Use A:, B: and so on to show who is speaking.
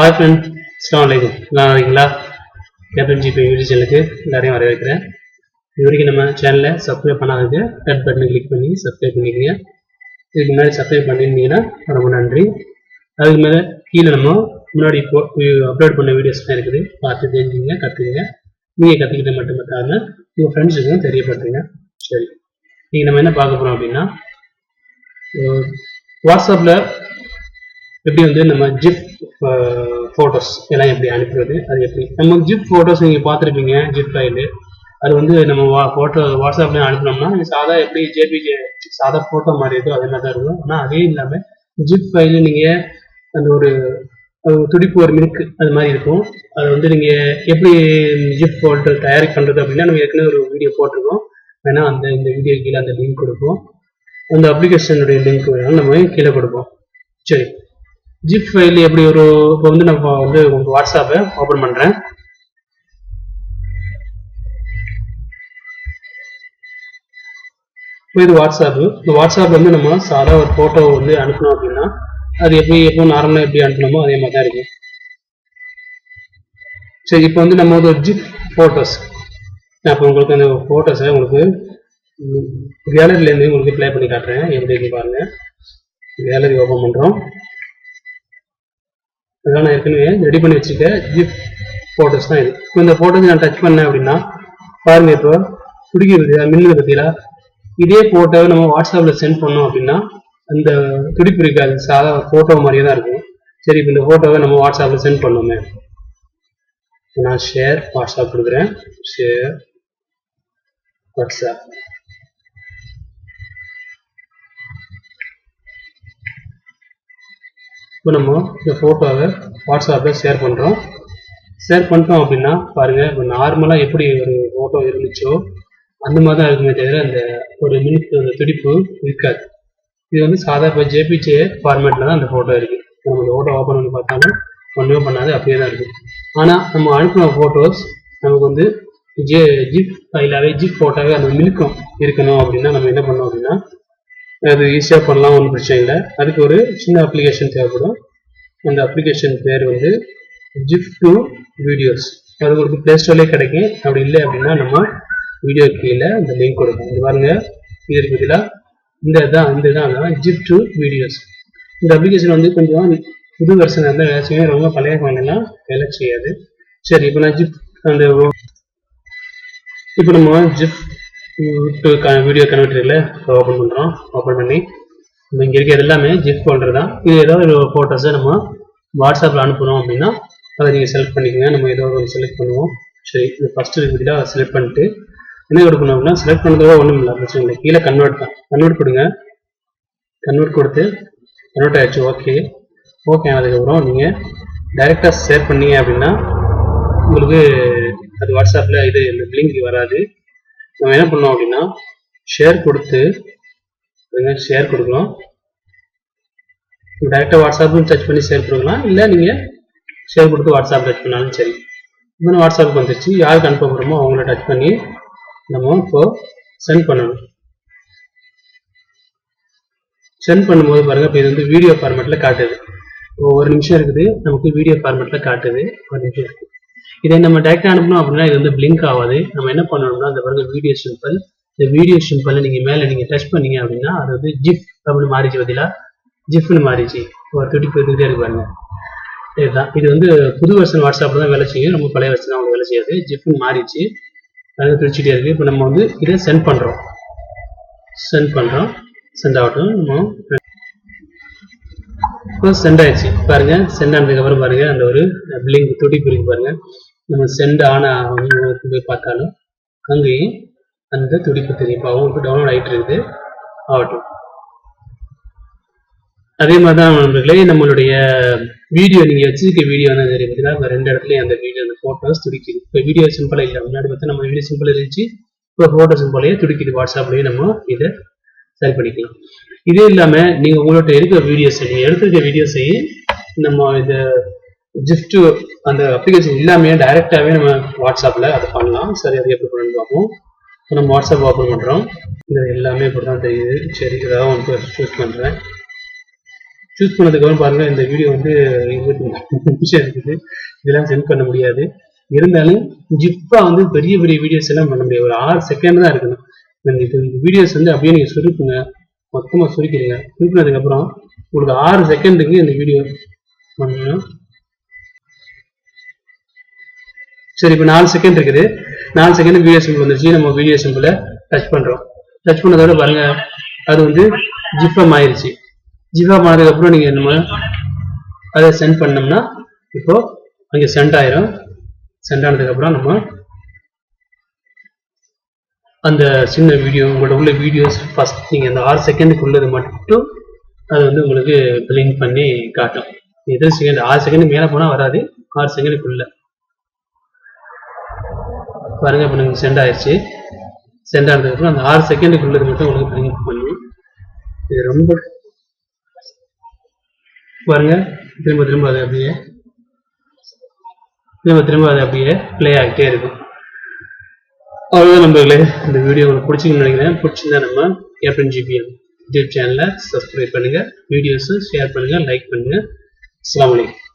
A: Hi friend அஸ்லாம் வலைக்கும் எல்லாம் இருக்கீங்களா? கேப்டன் ஜிபி யூடியூப் சேனலுக்கு எல்லாரையும் வரவேற்கிறேன். இது வரைக்கும் நம்ம சேனலை சப்ஸ்கிரைப் பண்ணாதது ரெட் பட்டனை கிளிக் பண்ணி சப்ஸ்கிரைப் பண்ணிக்கங்க. இதுக்கு முன்னாடி சப்ஸ்கிரைப் பண்ணியிருந்தீங்கன்னா ரொம்ப நன்றி. அதுக்கு மேலே கீழே நம்ம முன்னாடி இப்போ அப்லோட் பண்ண வீடியோஸ்லாம் இருக்குது. பார்த்து தெரிஞ்சுங்க கற்றுக்குங்க நீங்கள் கற்றுக்கிட்ட மட்டும் பத்தாமல் உங்கள் ஃப்ரெண்ட்ஸுக்கும் தெரியப்படுத்துங்க. சரி. நீங்கள் நம்ம என்ன பார்க்க போகிறோம் அப்படின்னா வாட்ஸ்அப்பில் எப்படி வந்து நம்ம ஜிப் ஃபோட்டோஸ் எல்லாம் எப்படி அனுப்புறது அது எப்படி? நம்ம ஜிப் ஃபோட்டோஸ் நீங்கள் பார்த்துருப்பீங்க ஜிப் ஃபைலு அது வந்து நம்ம வா ஃபோட்டோ வாட்ஸ்அப்லேயும் அனுப்பினோம்னா சாதா எப்படி ஜேபிஜே சாதா ஃபோட்டோ மாதிரி இருக்கோ அதே மாதிரி தான் இருக்கும் ஆனால் அதே இல்லாமல் ஜிப் ஃபைலு நீங்கள் அந்த ஒரு துடிப்பு ஒரு மில்க் அது மாதிரி இருக்கும். அது வந்து நீங்கள் எப்படி ஜிப் ஃபோட்டோ தயார் பண்ணுறது அப்படின்னா நம்ம ஏற்கனவே ஒரு வீடியோ போட்டிருக்கோம். வேணால் அந்த இந்த வீடியோ கீழே அந்த லிங்க் கொடுப்போம். அந்த அப்ளிகேஷனுடைய லிங்க் வேணாலும் நம்ம கீழே கொடுப்போம். சரி. ஜிப் ஃபைல் எப்படி ஒரு இப்போ வந்து நம்ம வந்து உங்களுக்கு வாட்ஸ்அப்பை ஓப்பன் பண்ணுறேன் இப்போ இது வாட்ஸ்அப்பு இந்த வாட்ஸ்அப் வந்து நம்ம சாதா ஒரு ஃபோட்டோ வந்து அனுப்பணும் அப்படின்னா அது எப்படி எப்போ நார்மலாக எப்படி அனுப்பணுமோ அதே மாதிரி தான் இருக்கும். சரி இப்போ வந்து நம்ம ஒரு ஜிப் ஃபோட்டோஸ் அப்போ உங்களுக்கு அந்த ஃபோட்டோஸை உங்களுக்கு கேலரியிலேருந்து உங்களுக்கு ப்ளே பண்ணி காட்டுறேன். எப்படி இருக்கு பாருங்க. கேலரி ஓப்பன் பண்ணுறோம் அதான் நான் ஏற்கனவே ரெடி பண்ணி வச்சுருக்க ஜிப் ஃபோட்டோஸ் தான் இது. இப்போ இந்த ஃபோட்டோஸ் நான் டச் பண்ணேன் அப்படின்னா பாருங்கள் இப்போ துடிக்கிறது மின்னல் பற்றியில இதே ஃபோட்டோவை நம்ம வாட்ஸ்அப்பில் சென்ட் பண்ணோம் அப்படின்னா அந்த துடிப்பு இருக்காது சாதா ஃபோட்டோ மாதிரியே தான் இருக்கும். சரி இப்போ இந்த ஃபோட்டோவை நம்ம வாட்ஸ்அப்பில் சென்ட் பண்ணோமே. நான் ஷேர் வாட்ஸ்அப் கொடுக்குறேன். ஷேர் வாட்ஸ்அப் இப்போ நம்ம இந்த ஃபோட்டோவை வாட்ஸ்அப்பில் ஷேர் பண்ணுறோம் ஷேர் பண்ணிட்டோம் அப்படின்னா பாருங்கள் இப்போ நார்மலாக எப்படி ஒரு ஃபோட்டோ இருந்துச்சோ அந்த மாதிரி தான் இருக்குமே தவிர அந்த ஒரு மினிட் அந்த துடிப்பு இருக்காது. இது வந்து சாதா இப்போ ஜேபிஜே ஃபார்மேட்டில் தான் அந்த ஃபோட்டோ இருக்குது நம்ம அந்த ஃபோட்டோ ஓப்பன் பண்ணி பார்த்தாலும் ஒன்றுமே பண்ணாது அப்படியே தான் இருக்குது ஆனால் நம்ம அனுப்பின ஃபோட்டோஸ் நமக்கு வந்து ஜே ஜிப் ஃபைலாகவே ஜிப் ஃபோட்டோவே அந்த மினுக்கம் இருக்கணும் அப்படின்னா நம்ம என்ன பண்ணோம் அப்படின்னா அது ஈஸியாக பண்ணலாம் ஒன்றும் பிரச்சனை இல்லை. அதுக்கு ஒரு சின்ன அப்ளிகேஷன் தேவைப்படும். அந்த அப்ளிகேஷன் பேர் வந்து ஜிப் டூ வீடியோஸ் அது உங்களுக்கு ப்ளே ஸ்டோர்லேயே கிடைக்கும். அப்படி இல்லை அப்படின்னா நம்ம வீடியோ கீழே அந்த லிங்க் கொடுக்கும். இது பாருங்க இது இருக்குதுல இந்த இதான் இந்த இதான் ஜிப் டூ வீடியோஸ் இந்த அப்ளிகேஷன் வந்து கொஞ்சம் புது வெர்ஷன் இருந்தால் வேலை செய்யும். ரொம்ப பழைய குழந்தைலாம் வேலை செய்யாது. சரி இப்போ நான் ஜிப் அந்த இப்போ நம்ம ஜிப் டூ வீடியோ கன்வெர்டரில் ஓப்பன் பண்ணுறோம் ஓப்பன் பண்ணி நம்ம இங்கே இருக்க எல்லாமே ஜிப் ஃபோல்டர் தான். இது ஏதோ ஒரு ஃபோட்டோஸை நம்ம வாட்ஸ்அப்பில் அனுப்புகிறோம் அப்படின்னா அதை நீங்கள் செலக்ட் பண்ணிக்கோங்க. நம்ம ஏதோ ஒரு செலக்ட் பண்ணுவோம். சரி இந்த ஃபஸ்ட்டு இருக்குதா செலக்ட் பண்ணிட்டு என்ன கொடுக்கணும் அப்படின்னா செலக்ட் பண்ணுறதோ ஒன்றும் இல்லை. பிரச்சனை இல்லை. கீழே கன்வெர்ட் தான். கன்வெர்ட் கொடுங்க. கன்வெர்ட் கொடுத்து கன்வெர்ட் ஆயிடுச்சு. ஓகே ஓகே அதுக்கப்புறம் நீங்கள் டைரெக்டாக ஷேர் பண்ணீங்க அப்படின்னா உங்களுக்கு அது வாட்ஸ்அப்பில் இது இந்த லிங்க் வராது. நம்ம என்ன பண்ணோம் அப்படின்னா ஷேர் கொடுத்து ஷேர் கொடுக்கலாம். டேரெக்டாக வாட்ஸ்அப்பும் டச் பண்ணி ஷேர் கொடுக்கலாம். இல்லை நீங்கள் ஷேர் கொடுத்து வாட்ஸ்அப் டச் பண்ணாலும் சரி. இன்னும் வாட்ஸ்அப்புக்கு வந்துருச்சு. யாருக்கு அனுப்ப போகிறோமோ அவங்கள டச் பண்ணி நம்ம இப்போ சென்ட் பண்ணணும். சென்ட் பண்ணும்போது பாருங்க இப்போ இது வந்து வீடியோ ஃபார்மேட்டில் காட்டுது. ஒரு நிமிஷம் இருக்குது. நமக்கு வீடியோ ஃபார்மேட்டில் காட்டுது. ஒரு நிமிஷம் இருக்குது இதை நம்ம டேரக்டாக அனுப்பணும் அப்படின்னா இது வந்து பிளிங்க் ஆகாது. நம்ம என்ன பண்ணணும்னா அந்த பாருங்க வீடியோ சிம்பிள் இந்த வீடியோ சிம்பிள் நீங்கள் மேலே நீங்கள் டச் பண்ணீங்க அப்படின்னா அது வந்து ஜிப் அப்படின்னு மாறிச்சு பதிலாக ஜிஃப்னு மாறிச்சு. ஒரு துடிப்பு எடுத்துக்கிட்டே இருக்கு பாருங்க. இதுதான். இது வந்து புது வருஷன் வாட்ஸ்அப்பில் தான் வேலை செய்யும். ரொம்ப பழைய வருஷன் அவங்க வேலை செய்யாது. ஜிஃப்னு மாறிச்சு. அது பிரிச்சுட்டே இருக்கு. இப்போ நம்ம வந்து இதை சென்ட் பண்ணுறோம் சென்ட் பண்ணுறோம் சென்ட் ஆகட்டும். நம்ம இப்போ சென்ட் ஆயிடுச்சு. பாருங்க. சென்ட் ஆனதுக்கப்புறம் பாருங்க அந்த ஒரு பில்லிங் துடிப்பு இருக்கு பாருங்க. நம்ம சென்ட் ஆன போய் பார்த்தாலும் அங்கேயும் அந்த துடிப்பு தெரியும். இப்போ அவங்களுக்கு டவுன்லோட் ஆகிட்டு இருக்குது ஆகட்டும். அதே மாதிரி தான் நண்பர்களே நம்மளுடைய வீடியோ நீங்கள் வச்சிருக்க வீடியோ வந்து தெரியும் பார்த்தீங்கன்னா இப்போ ரெண்டு இடத்துலையும் அந்த வீடியோ அந்த ஃபோட்டோஸ் துடிக்குது. இப்போ வீடியோ சிம்பிளாக இல்லை. முன்னாடி பார்த்தா நம்ம வீடியோ சிம்பிள் இருந்துச்சு. இப்போ ஃபோட்டோ சிம்பிளையே துடிக்குது. வாட்ஸ்அப்லேயே நம்ம இதை சரி பண்ணிக்கலாம். இதே இல்லாமல் நீங்கள் உங்கள்கிட்ட இருக்கிற வீடியோஸையும் எடுத்திருக்க எடுத்துருக்க வீடியோஸையும் நம்ம இதை ஜிஃப்ட் அந்த அப்ளிகேஷன் இல்லாமே டைரெக்டாகவே நம்ம வாட்ஸ்அப்பில் அதை பண்ணலாம். சரி அது எப்படி பண்ணணும்னு பார்ப்போம். இப்போ நம்ம வாட்ஸ்அப் ஓப்பன் பண்ணுறோம் இது எல்லாமே இப்படி தான் தெரியுது. சரி இதாக ஒன்று சூஸ் பண்ணுறேன் சூஸ் பண்ணதுக்கப்புறம் பாருங்கள் இந்த வீடியோ வந்து இருபத்தி நிமிஷம் இருக்குது. இதெல்லாம் சென்ட் பண்ண முடியாது. இருந்தாலும் ஜிப்பாக வந்து பெரிய பெரிய வீடியோஸ் எல்லாம் பண்ண முடியாது. ஒரு ஆறு செகண்ட் தான் இருக்கணும். இந்த இந்த வீடியோஸ் வந்து அப்படியே நீங்கள் சுருக்குங்க. மொத்தமாக சுருக்கிறீங்க சுருக்கினதுக்கப்புறம் உங்களுக்கு ஆறு செகண்டுக்கு இந்த வீடியோ பண்ணணும். சரி இப்போ நாலு செகண்ட் இருக்குது. நாலு செகண்ட் வீடியோ சிம்பிள் வந்துருச்சு. நம்ம வீடியோ சிம்பிளை டச் பண்றோம். டச் பண்ணதோட பாருங்க. அது வந்து ஜிஃபம் ஆயிருச்சு ஜிஃபம் ஆனதுக்கப்புறம் நீங்க நம்ம அதை சென்ட் பண்ணோம்னா இப்போ அங்கே சென்ட் ஆயிரும். சென்ட் ஆனதுக்கப்புறம் நம்ம அந்த சின்ன வீடியோ உங்களோட உள்ள வீடியோஸ் ஃபர்ஸ்ட் நீங்க அந்த ஆறு செகண்டுக்கு உள்ளது மட்டும் அது வந்து உங்களுக்கு பிளிங்க் பண்ணி காட்டும். எத்தனை செகண்ட் ஆறு செகண்ட் மேலே போனால் வராது. ஆறு செகண்டுக்குள்ள பாருங்க இப்போ நீங்கள் சென்ட் ஆயிடுச்சு சென்ட் ஆனதுக்கப்புறம் அந்த ஆறு செகண்டுக்குள்ளது மட்டும் உங்களுக்கு பிரிங்கப் பண்ணும் இது ரொம்ப பாருங்க திரும்ப திரும்ப அது அப்படியே திரும்ப திரும்ப அது அப்படியே ப்ளே ஆகிட்டே இருக்கும். அவ்வளோதான் நண்பர்களே இந்த வீடியோ உங்களுக்கு பிடிச்சிங்கன்னு நினைக்கிறேன். பிடிச்சிருந்தா நம்ம கேப்டன் ஜிபிஎம் யூடியூப் சேனலை சப்ஸ்கிரைப் பண்ணுங்க வீடியோஸும் ஷேர் பண்ணுங்க லைக் பண்ணுங்கள் அஸ்லாம் வலைக்கம்